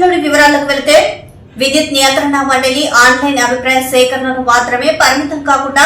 వార్తల్లోని వివరాలకు వెళితే విద్యుత్ నియంత్రణ మండలి ఆన్లైన్ అభిప్రాయ సేకరణను మాత్రమే పరిమితం కాకుండా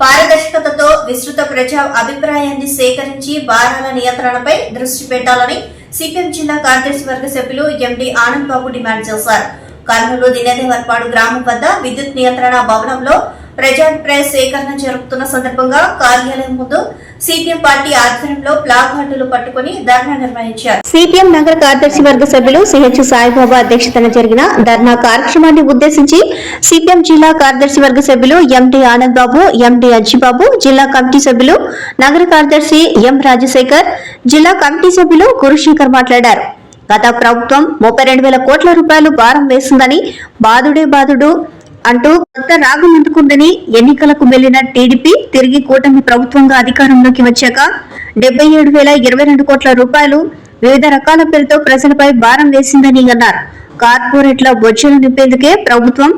పారదర్శకతతో విస్తృత ప్రజా అభిప్రాయాన్ని సేకరించి భారాల నియంత్రణపై దృష్టి పెట్టాలని సిపిఎం జిల్లా కార్యదర్శి వర్గ సభ్యులు ఎండి ఆనంద్ బాబు డిమాండ్ చేశారు. కర్నూలు దినదేవర్పాడు గ్రామం వద్ద విద్యుత్ నియంత్రణ భవనంలో ప్రజాభిప్రాయ సేకరణ జరుపుతున్న సందర్భంగా కార్యాలయం ముందు సిపిఎం పార్టీ ఆధ్వర్యంలో ప్లాకార్డులు పట్టుకుని ధర్నా నిర్వహించారు. సిపిఎం నగర కార్యదర్శి వర్గ సభ్యులు సిహెచ్ సాయిబాబా అధ్యక్షతన జరిగిన ధర్నా కార్యక్రమాన్ని ఉద్దేశించి సిపిఎం జిల్లా కార్యదర్శి వర్గ సభ్యులు ఎండి ఆనంద్ బాబు ఎండి అజ్జిబాబు జిల్లా కమిటీ సభ్యులు నగర కార్యదర్శి ఎం రాజశేఖర్ జిల్లా కమిటీ సభ్యులు గురుశేఖర్ మాట్లాడారు. గత ప్రభుత్వం ముప్పై రెండు వేల కోట్ల రూపాయలు భారం వేసిందని బాదుడే బాదుడు అంటూ కొత్త రాగం అందుకుందని ఎన్నికలకు వెళ్ళిన టీడీపీ తిరిగి కూటమి ప్రభుత్వంగా అధికారంలోకి వచ్చాక డెబ్బై ఏడు వేల ఇరవై రెండు కోట్ల రూపాయలు వివిధ రకాల పేరుతో ప్రజలపై భారం వేసిందని అన్నారు. కార్పొరేట్ల బొజ్జలు నింపేందుకే ప్రభుత్వం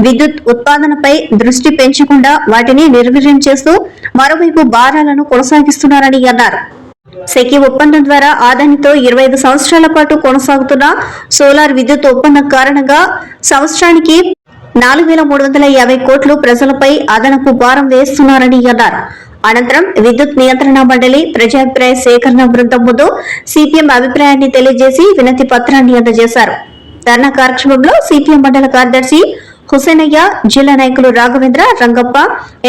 విద్యుత్ ఉత్పాదనపై దృష్టి పెంచకుండా వాటిని నిర్వీర్యం చేస్తూ మరోవైపు భారాలను కొనసాగిస్తున్నారని అన్నారు. సెకి ఒప్పందం ద్వారా ఆదానితో ఇరవై ఐదు సంవత్సరాల పాటు కొనసాగుతున్న సోలార్ విద్యుత్ ఒప్పందం కారణంగా సంవత్సరానికి నాలుగు వేల మూడు వందల యాభై కోట్లు ప్రజలపై అదనపు భారం వేస్తున్నారని అన్నారు. అనంతరం విద్యుత్ నియంత్రణ మండలి ప్రజాభిప్రాయ సేకరణ బృందం ముందు సిపిఎం అభిప్రాయాన్ని తెలియజేసి వినతి పత్రాన్ని అందజేశారు. ధర్నా కార్యక్రమంలో సిపిఎం మండల కార్యదర్శి హుసేనయ్య జిల్లా నాయకులు రాఘవేంద్ర రంగప్ప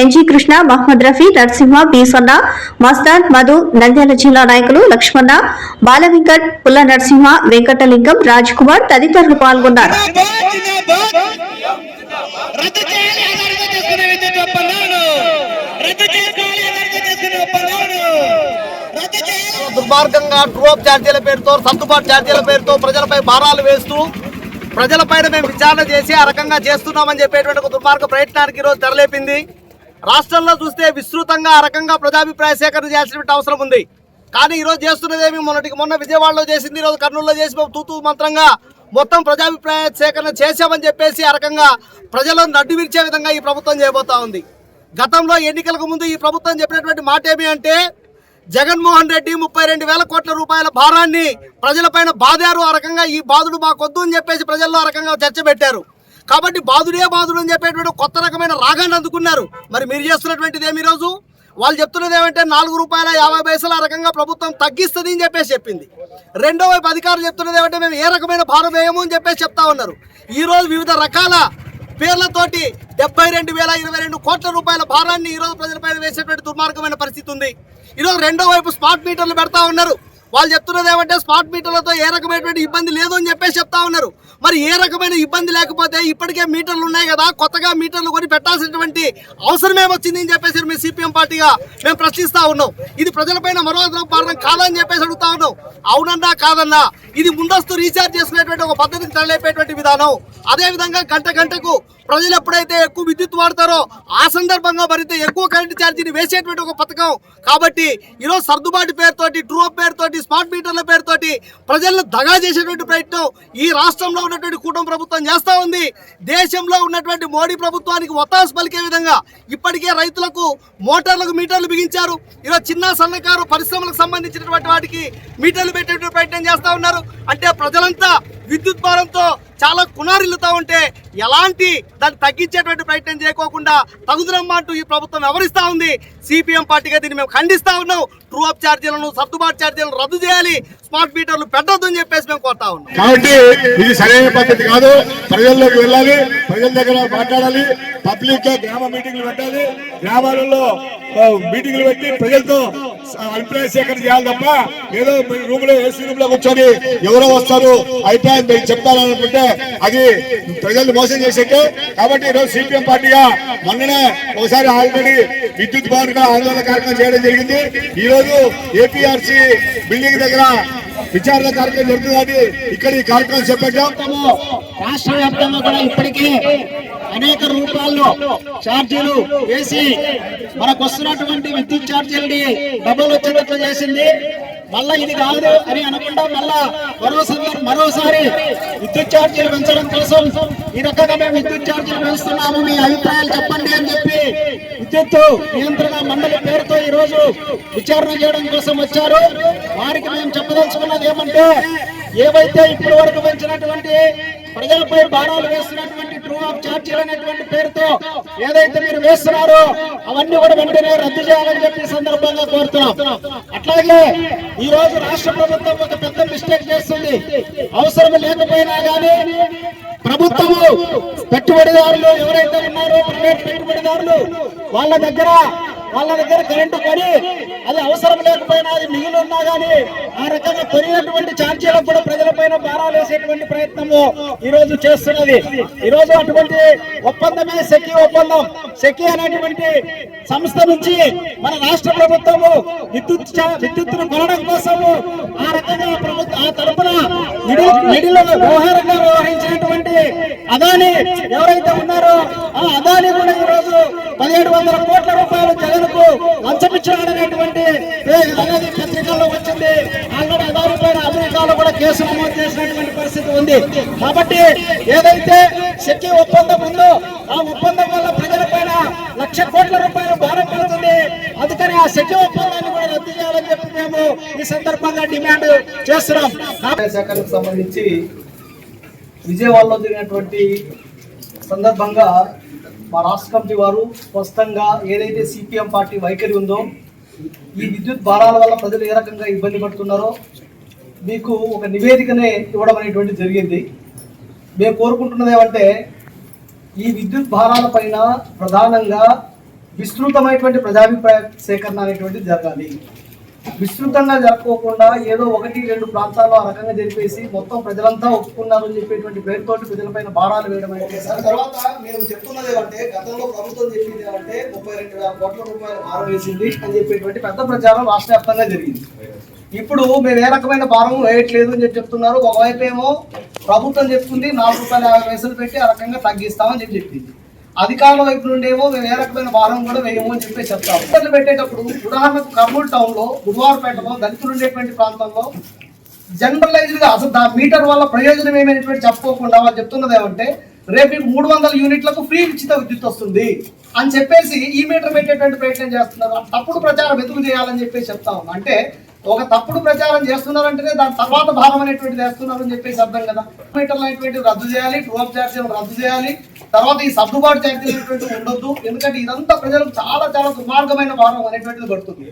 ఎన్జీ కృష్ణ మహమ్మద్ రఫీ నరసింహ బీసొన్న మస్తాన్ మధు నంద్యాల జిల్లా నాయకులు లక్ష్మణ బాల వెంకట్ పుల్ల నరసింహ వెంకటలింగం రాజ్ కుమార్ తదితరులు పాల్గొన్నారు. దుర్మార్గంగా డ్రోప్ ఛార్జీల పేరుతో సర్దుబాటు ఛార్జీల పేరుతో ప్రజలపై భారాలు వేస్తూ ప్రజలపైన మేము విచారణ చేసి ఆ రకంగా చేస్తున్నామని చెప్పేటువంటి ఒక దుర్మార్గ ప్రయత్నానికి ఈరోజు తెరలేపింది. రాష్ట్రంలో చూస్తే విస్తృతంగా ఆ రకంగా ప్రజాభిప్రాయ సేకరణ చేయాల్సినటువంటి అవసరం ఉంది. కానీ ఈరోజు చేస్తున్నదేమి? మొన్నటికి మొన్న విజయవాడలో చేసింది ఈరోజు కర్నూలులో చేసి తూతూ మంత్రంగా మొత్తం ప్రజాభిప్రాయ సేకరణ చేశామని చెప్పేసి ఆ రకంగా ప్రజలను నడ్డు విరిచే విధంగా ఈ ప్రభుత్వం చేయబోతా ఉంది. గతంలో ఎన్నికలకు ముందు ఈ ప్రభుత్వం చెప్పినటువంటి మాట ఏమి అంటే జగన్మోహన్ రెడ్డి ముప్పై రెండు వేల కోట్ల రూపాయల భారాన్ని ప్రజలపైన బాధారు ఆ రకంగా ఈ బాధుడు మాకొద్దు అని చెప్పేసి ప్రజల్లో ఆ రకంగా చర్చ పెట్టారు. కాబట్టి బాధుడే బాధుడు అని చెప్పేటువంటి కొత్త రకమైన రాగాన్ని అందుకున్నారు. మరి మీరు చేస్తున్నటువంటిది ఏమి ఈరోజు? వాళ్ళు చెప్తున్నది ఏమంటే నాలుగు రూపాయల యాభై పైసలు ఆ రకంగా ప్రభుత్వం తగ్గిస్తుంది అని చెప్పేసి చెప్పింది. రెండో వైపు అధికారులు చెప్తున్నది ఏమంటే మేము ఏ రకమైన భారం వేయము అని చెప్పేసి చెప్తా ఉన్నారు. ఈరోజు వివిధ రకాల పేర్లతోటి డెబ్బై రెండు వేల ఇరవై రెండు కోట్ల రూపాయల భారాన్ని ఈరోజు ప్రజలపై వేసేటువంటి దుర్మార్గమైన పరిస్థితి ఉంది. ఈరోజు రెండో వైపు స్మార్ట్ మీటర్లు పెడతా ఉన్నారు. వాళ్ళు చెప్తున్నది ఏమంటే స్మార్ట్ మీటర్లతో ఏ రకమైనటువంటి ఇబ్బంది లేదు అని చెప్పేసి చెప్తా ఉన్నారు. మరి ఏ రకమైన ఇబ్బంది లేకపోతే ఇప్పటికే మీటర్లు ఉన్నాయి కదా కొత్తగా మీటర్లు కొని పెట్టాల్సినటువంటి అవసరం ఏమొచ్చింది అని చెప్పేసి మేము సిపిఎం పార్టీగా మేము ప్రశ్నిస్తా ఉన్నాం. ఇది ప్రజలపైన మరో పాలన కాదని చెప్పేసి అడుగుతా ఉన్నాం. అవునన్నా కాదన్నా ఇది ముందస్తు రీఛార్జ్ చేసుకునేటువంటి ఒక పద్ధతిని తరలేపేటువంటి విధానం. అదే విధంగా గంట గంటకు ప్రజలు ఎప్పుడైతే ఎక్కువ విద్యుత్ వాడతారో ఆ సందర్భంగా మరింత ఎక్కువ కరెంటు ఛార్జీని వేసేటువంటి ఒక పథకం. కాబట్టి ఈరోజు సర్దుబాటు పేరుతోటి డ్రోప్ పేరుతోటి స్మార్ట్ మీటర్ల పేరుతోటి ప్రజలను దగా చేసేటువంటి ప్రయత్నం ఈ రాష్ట్రంలో ఉన్నటువంటి కూటమి ప్రభుత్వం చేస్తూ ఉంది. దేశంలో ఉన్నటువంటి మోడీ ప్రభుత్వానికి ఒత్తాసు పలికే విధంగా ఇప్పటికే రైతులకు మోటార్లకు మీటర్లు బిగించారు. ఈరోజు చిన్న సన్నకారు పరిశ్రమలకు సంబంధించినటువంటి వాటికి మీటర్లు పెట్టేటువంటి ప్రయత్నం చేస్తూ ఉన్నారు. అంటే ప్రజలంతా విద్యుత్ భారంతో చాలా కునారిల్లుతా ఉంటే ఎలాంటి దాన్ని తగ్గించేటువంటి ప్రయత్నం చేయకోకుండా తగుదరమ్మా అంటూ ఈ ప్రభుత్వం వివరిస్తూ ఉంది. సిపిఎం పార్టీగా దీన్ని మేము ఖండిస్తూ ఉన్నాం. ట్రూ అప్ ఛార్జీలను సర్దుబాటు ఛార్జీలను రద్దు చేయాలి. స్మార్ట్ మీటర్లు పెట్టొద్దు అని చెప్పేసి మేము కోరుతా ఉన్నాం. కాబట్టి ఇది సరైన పద్ధతి కాదు. ప్రజల్లోకి వెళ్ళాలి. ప్రజల దగ్గర మాట్లాడాలి. పబ్లిక్గా గ్రామ మీటింగ్లు పెట్టాలి. గ్రామాలలో మీటింగ్లు పెట్టి ప్రజలతో అభిప్రాయం సేకరణ చేయాలి తప్ప ఏదో రూమ్లో ఏసీ రూమ్లో కూర్చొని ఎవరో వస్తారు అభిప్రాయం మీరు చెప్తారనుకుంటే అది ప్రజల్ని మోసం చేసేట్టు కాబట్టి ఈరోజు సిపిఎం పార్టీగా మొన్ననే ఒకసారి ఆల్రెడీ విద్యుత్ భవన్ ఆందోళన కార్యక్రమం చేయడం జరిగింది. ఈ రోజు ఏపీఆర్సీ బిల్డింగ్ దగ్గర విచారణ కార్యక్రమం జరుగుతుందని ఇక్కడ ఈ కార్యక్రమం చేపట్టాం. రాష్ట్ర వ్యాప్తంగా కూడా ఇప్పటికే అనేక రూపాల్లో ఛార్జీలు వేసి మనకు వస్తున్నటువంటి విద్యుత్ ఛార్జీలని డబ్బులు వచ్చేటట్లు చేసింది. మళ్ళా ఇది కాదు అని అనుకుంటా మళ్ళా మరోసారి మరోసారి విద్యుత్ ఛార్జీలు పెంచడం కోసం ఈ రకంగా మేము విద్యుత్ ఛార్జీలు పెంచుతున్నాము. మీ అభిప్రాయాలు చెప్పండి అని చెప్పి విద్యుత్ నియంత్రణ మండలి పేరుతో ఈ రోజు విచారణ చేయడం కోసం వచ్చారు. వారికి మేము చెప్పదలుచుకున్నది ఏమంటే ఏవైతే ఇప్పటి వరకు పెంచినటువంటి పనులపై బాణాలు వేస్తున్నటువంటి ట్రూ ఆఫ్ ఛార్జీలు అనేటువంటి పేరుతో ఏదైతే మీరు వేస్తున్నారో అవన్నీ కూడా వెంటనే రద్దు చేయాలని చెప్పి సందర్భంగా కోరుతున్నాం. అట్లాగే ఈ రోజు రాష్ట్ర ప్రభుత్వం ఒక పెద్ద మిస్టేక్ చేస్తుంది అవసరం లేకపోయినా కానీ ప్రభుత్వము పెట్టుబడిదారులు ఎవరైతే ఉన్నారో ప్రైవేట్ పెట్టుబడిదారులు వాళ్ళ దగ్గర వాళ్ళ దగ్గర కరెంటు పడి అది అవసరం లేకపోయినా అది మిగిలి ఉన్నా గానీ ఆ రకంగా కొనినటువంటి ఛార్జీలకు కూడా ప్రజలపైన భారాలు వేసేటువంటి ప్రయత్నము ఈ రోజు చేస్తున్నది. ఈ రోజు అటువంటి ఒప్పందమే సెకి ఒప్పందం. సెకి అనేటువంటి సంస్థ నుంచి మన రాష్ట్ర ప్రభుత్వము విద్యుత్ చా- విద్యుత్తును కొనడం కోసము ఆ రకంగా ప్రభుత్వం ఆ తరపున మిడిల్ వ్యవహారంగా వ్యవహరించినటువంటి అదాని ఎవరైతే ఉన్నారో ఆ అదాని కూడా ఈ రోజు పదిహేడు వందల కోట్ల రూపాయలు జగన్కు లంచమిచ్చాడనేటువంటి అనేది పత్రికల్లో వచ్చింది. ఆల్రెడీ అదాని అమెరికాలో కూడా కేసు నమోదు చేసినటువంటి పరిస్థితి ఉంది. కాబట్టి ఏదైతే శక్తి ఒప్పందం ఉందో ఆ ఒప్పందం వల్ల ప్రజల పైన లక్ష కోట్ల రూపాయలు భారం పడుతుంది అందుకని ఆ శక్తి ఒప్పందాన్ని కూడా రద్దు చేయాలని చెప్పి మేము ఈ సందర్భంగా డిమాండ్ చేస్తున్నాం. శాఖకు సంబంధించి విజయవాడలో జరిగినటువంటి సందర్భంగా మా రాష్ట్ర కమిటీ వారు స్పష్టంగా ఏదైతే సిపిఎం పార్టీ వైఖరి ఉందో ఈ విద్యుత్ భారాల వల్ల ప్రజలు ఏ రకంగా ఇబ్బంది పడుతున్నారో మీకు ఒక నివేదికనే ఇవ్వడం అనేటువంటి జరిగింది. మేము కోరుకుంటున్నది ఏమంటే ఈ విద్యుత్ భారాల పైన ప్రధానంగా విస్తృతమైనటువంటి ప్రజాభిప్రాయ సేకరణ అనేటువంటిది జరగాలి. విస్తృతంగా జరుపుకోకుండా ఏదో ఒకటి రెండు ప్రాంతాల్లో ఆ రకంగా జరిపేసి మొత్తం ప్రజలంతా ఒప్పుకున్నారు అని చెప్పేటువంటి పేరుతోటి ప్రజలపైన భారాలు వేయడం అయితే సార్ తర్వాత మేము చెప్తున్నది ఏమంటే గతంలో ప్రభుత్వం చెప్పింది ఏమంటే ముప్పై రెండు వేల కోట్ల రూపాయలు భారం వేసింది అని చెప్పేటువంటి పెద్ద ప్రచారం రాష్ట్ర వ్యాప్తంగా జరిగింది. ఇప్పుడు మేము ఏ రకమైన భారం వేయట్లేదు అని చెప్పి చెప్తున్నారు. ఒకవైపు ఏమో ప్రభుత్వం చెప్తుంది నాలుగు రూపాయల యాభై పైసలు పెట్టి ఆ రకంగా తగ్గిస్తామని చెప్పి చెప్పింది. అధికారుల వైపు నుండి ఏమో మేము ఏ రకమైన భారం కూడా వేయము అని చెప్పి చెప్తాము ఇబ్బందులు పెట్టేటప్పుడు ఉదాహరణకు కర్నూలు టౌన్లో బుధవారపేటలో దళితులు ఉండేటువంటి ప్రాంతంలో జనరలైజ్డ్గా అసలు దా మీటర్ వల్ల ప్రయోజనం ఏమైనటువంటి చెప్పుకోకుండా వాళ్ళు చెప్తున్నది ఏమంటే రేపు మూడు వందల యూనిట్లకు ఫ్రీ ఉచిత విద్యుత్ వస్తుంది అని చెప్పేసి ఈ మీటర్ పెట్టేటువంటి ప్రయత్నం చేస్తున్నారు. తప్పుడు ప్రచారం ఎదుగు చేయాలని చెప్పేసి చెప్తాం అంటే ఒక తప్పుడు ప్రచారం చేస్తున్నారంటేనే దాని తర్వాత భాగం అనేటువంటిది వేస్తున్నారు అని చెప్పేసి అర్థం కదా. మీటర్లు అనేటువంటి రద్దు చేయాలి టూ ఆఫ్ ఛార్జీలు రద్దు చేయాలి తర్వాత ఈ సర్దుబాటు ఛార్జీలు ఉండొద్దు. ఎందుకంటే ఇదంతా ప్రజలకు చాలా చాలా దుర్మార్గమైన భావం అనేటువంటిది పడుతుంది